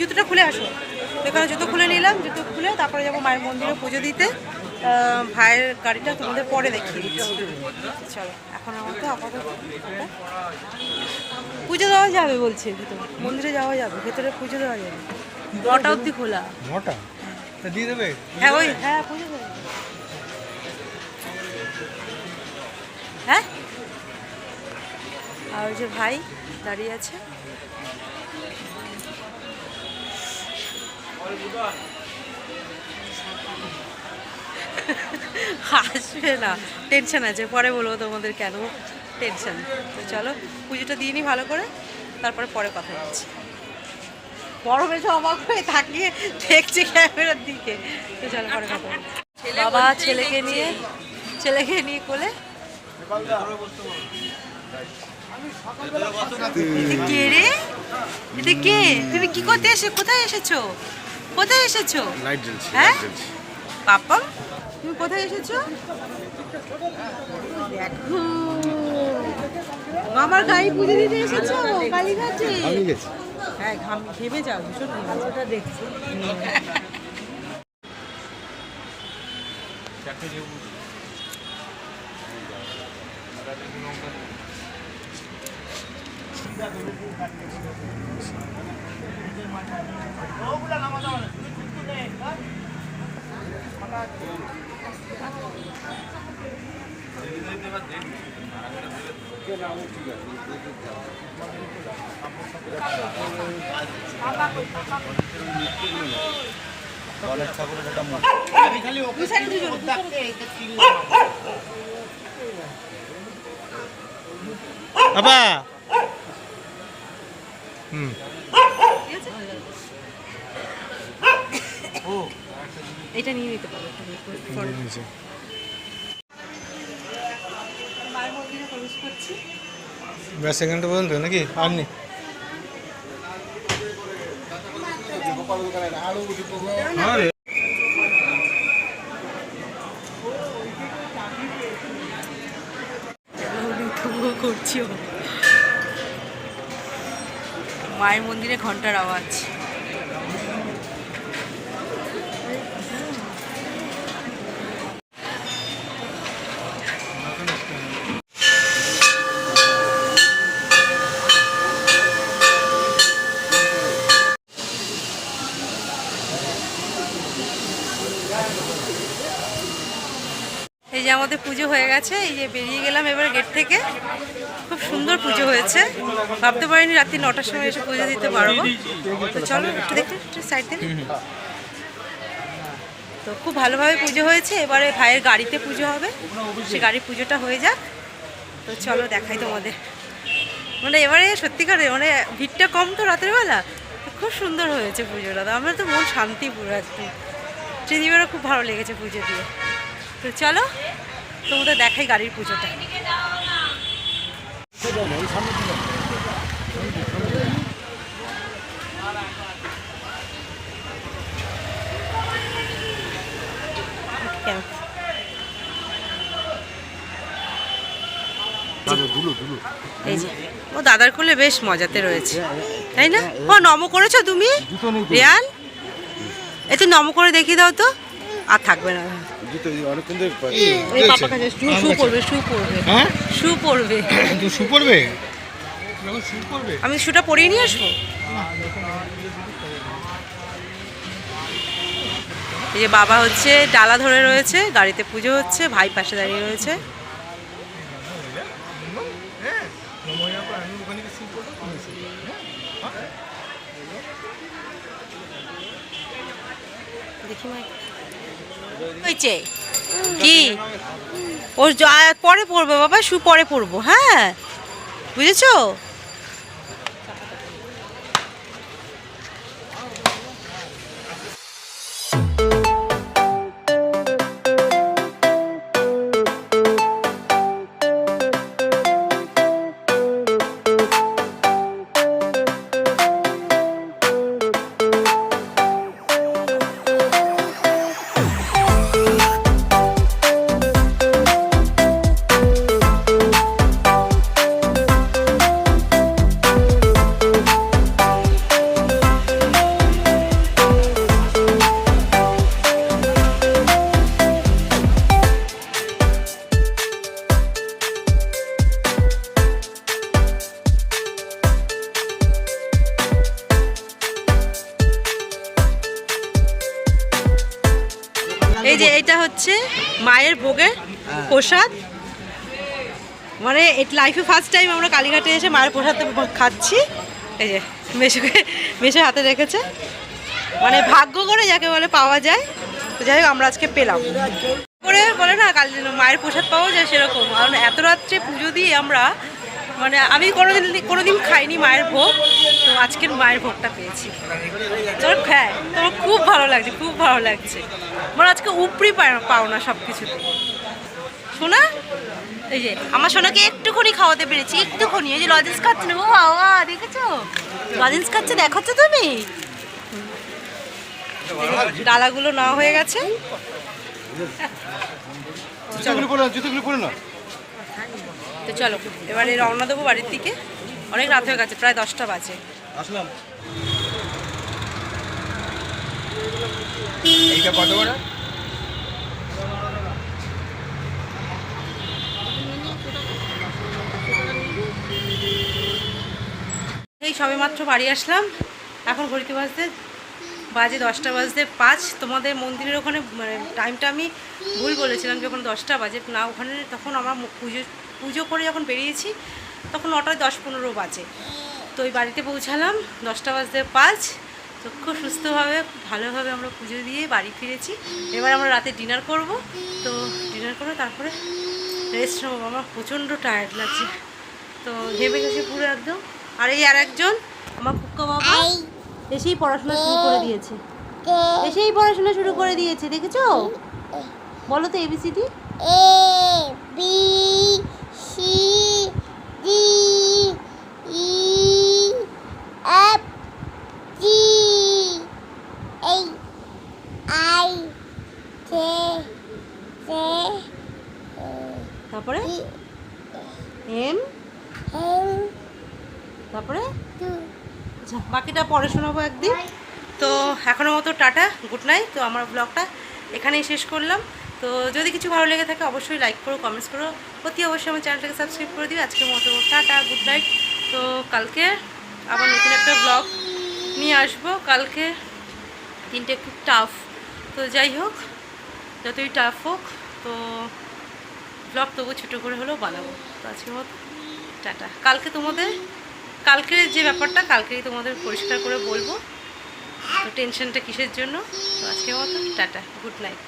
জুতোটা খুলে আসো। এখানে জুতো খুলে নিলাম জুতো খুলে তারপরে যাব মায়ের মন্দিরে পুজো দিতে। ভাইয়ের গাড়িটা তোমাদের পরে দেখিয়ে দিচ্ছি। চলো এখন আমার তো আপাতত পুজো দেওয়া যাবে বলছে ভিতরে মন্দিরে যাওয়া যাবে ভেতরে পুজো দেওয়া যাবে। নটা অবধি খোলা। নটা? দিয়ে দেবে? হ্যাঁ ওই হ্যাঁ পুজো দেবে হ্যাঁ? আর ওই যে ভাই দাঁড়িয়ে আছে। হাসবে না। টেনশন আছে। পরে বলব তোমাদের কেন টেনশন তো চলো পুজোটা দিয়ে নি ভালো করে তারপরে পরে কথা হচ্ছে বড় বেশি অবাক হয়ে তাকিয়ে দেখছে ক্যামেরার দিকে। তো চলো পরে কথা বাবা ছেলেকে নিয়ে ছেলেকে নিয়ে কোলে। কে রে? এটা কে? তুমি কি করতে এসে কোথায় এসেছ? কোথায় এসেছ? লাইট জ্বলছে হ্যাঁ? পাপা তুমি কোথায় এসেছ? দেখো। আমার গাড়ি পুজো দিতে এসেছ? কালীঘাটে? আমি গেছি। হ্যাঁ ঘাম ঘেমে যাও ভীষণ সাইডে দুজন বাবা হুম আছে? এটা নিয়ে নিতে পারো ব্যাস পর্যন্ত নাকি? আর নি করছি মায়ের মন্দিরে ঘণ্টার আওয়াজ। এই যে আমাদের পুজো হয়ে গেছে, এই যে বেরিয়ে গেলাম এবার গেট থেকে। খুব সুন্দর পুজো হয়েছে। ভাবতে পারিনি রাত্রি নটার সময় এসে পুজো দিতে পারব। তো চলো, একটু দেখতে একটু সাইড থেকে। তো খুব ভালোভাবে পুজো হয়েছে। এবারে ভাইয়ের গাড়িতে পুজো হবে। সে গাড়ির পুজোটা হয়ে যাক। তো চলো দেখাই তোমাদের। মানে এবারে সত্যিকারে মানে ভিড়টা কম তো রাতের বেলা। খুব সুন্দর হয়েছে পুজোটা। আমার তো মন শান্তি পুরো একদম। ত্রিদিবেরও খুব ভালো লেগেছে পুজো দিয়ে। তো চলো তোমাদের দেখাই গাড়ির পুজোটা। ও দাদার কোলে বেশ মজাতে রয়েছে। তাই না? ও নম করেছ তুমি? রিয়ান তো নম করে দেখিয়ে দাও তো। আর থাকবে না। হ্যাঁ? আমি শুটা পরিয়ে নিয়ে আসব? এই যে বাবা হচ্ছে ডালা ধরে রয়েছে গাড়িতে পুজো হচ্ছে ভাই পাশে দাঁড়িয়ে রয়েছে। হয়েছে? কি? ওর যা- পরে পড়বে বাবা শু পরে পড়ব হ্যাঁ? বুঝেছ? এটা হচ্ছে মায়ের ভোগের প্রসাদ। মানে এটা লাইফে ফার্স্ট টাইম আমরা কালীঘাটে এসে মায়ের প্রসাদ খাচ্ছি। এই যে মেশোকে মেশো হাতে রেখেছে। মানে ভাগ্য করে যাকে বলে পাওয়া যায়। তো যাই হোক আমরা আজকে পেলাম। করে বলে না কালী মায়ের প্রসাদ পাওয়া যায় সেরকম। কারণ এত রাত্রে পুজো দিয়ে আমরা মানে আমি কোনোদিন কোনোদিন খাইনি মায়ের ভোগ। আজকের মায়ের ভোগটা পেয়েছি। তোর হ্যাঁ তোমার খুব ভালো লাগছে খুব ভালো লাগছে। মানে আজকে উপরি পাও না সব কিছুতে শোনা? এই যে আমার সোনাকে একটুখানি খাওয়াতে পেরেছি একটুখানি। এই যে লজেন্স খাচ্ছে না ও বাবা দেখেছ? লজেন্স খাচ্ছে দেখাচ্ছ তুমি? ডালাগুলো না হয়ে গেছে। তো চলো এবারে রওনা দেবো বাড়ির দিকে। অনেক রাত হয়ে গেছে প্রায় দশটা বাজে। আসলাম। এইটা কত করে? এই সবে মাত্র বাড়ি আসলাম। এখন ঘড়িতে বাজতে, বাজে দশটা, বাজতে পাঁচ। তোমাদের মন্দিরের ওখানে মানে টাইমটা আমি ভুল বলেছিলাম যখন দশটা বাজে। না, ওখানে তখন আমরা পুজো পুজো করে যখন বেরিয়েছি, তখন নটায় দশ পনেরো বাজে। তো ওই বাড়িতে পৌঁছালাম দশটা বাজতে পাঁচ। তো খুব সুস্থভাবে খুব ভালোভাবে আমরা পুজো দিয়ে বাড়ি ফিরেছি। এবার আমরা রাতে ডিনার করব। তো ডিনার করে তারপরে রেস্ট নেব। আমার প্রচণ্ড টায়ার্ড লাগছে। তো ঘেমে গেছে পুরো একদম। আর এই আর একজন আমার কুক্কা বাবা এসেই পড়াশোনা শুরু করে দিয়েছে। এসেই পড়াশোনা শুরু করে দিয়েছে দেখেছ? বলো তো A B C D A B C তারপরে? এম? তারপরে? আচ্ছা বাকিটা পরে শোনাবো একদিন। তো এখনও মতো টাটা গুড নাইট। তো আমার ব্লগটা এখানেই শেষ করলাম। তো যদি কিছু ভালো লেগে থাকে অবশ্যই লাইক করো কমেন্টস করো। অতি অবশ্যই আমার চ্যানেলটাকে সাবস্ক্রাইব করে দিও। আজকের মতো টাটা গুড নাইট। তো কালকে আবার নতুন একটা ব্লগ নিয়ে আসব। কালকে দিনটা একটু টাফ তো যাই হোক যতই টাফ হোক তো ব্লগ তবু ছোটো করে হলেও বানাবো। তো আজকে মতো, টাটা। কালকে তোমাদের কালকের যে ব্যাপারটা, কালকেই তোমাদের পরিষ্কার করে বলব। তো টেনশনটা কিসের জন্য? তো আজকে মতো, টাটা। Good night